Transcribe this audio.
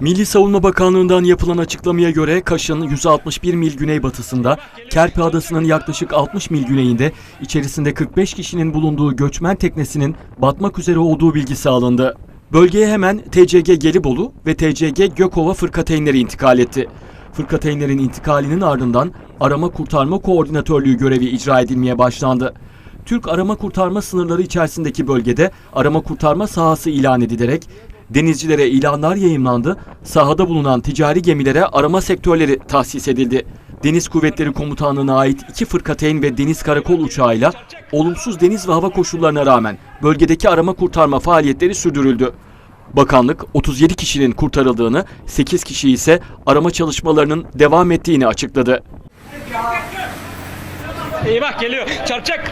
Milli Savunma Bakanlığı'ndan yapılan açıklamaya göre Kaş'ın 161 mil güneybatısında, Kerpe Adası'nın yaklaşık 60 mil güneyinde içerisinde 45 kişinin bulunduğu göçmen teknesinin batmak üzere olduğu bilgisi alındı. Bölgeye hemen TCG Gelibolu ve TCG Gökova fırkateynleri intikal etti. Fırkateynlerin intikalinin ardından arama kurtarma koordinatörlüğü görevi icra edilmeye başlandı. Türk arama kurtarma sınırları içerisindeki bölgede arama kurtarma sahası ilan edilerek denizcilere ilanlar yayımlandı, sahada bulunan ticari gemilere arama sektörleri tahsis edildi. Deniz Kuvvetleri Komutanlığı'na ait iki fırkateyn ve deniz karakol uçağıyla olumsuz deniz ve hava koşullarına rağmen bölgedeki arama kurtarma faaliyetleri sürdürüldü. Bakanlık 37 kişinin kurtarıldığını, 8 kişi ise arama çalışmalarının devam ettiğini açıkladı. İyi bak geliyor. Çarpacak.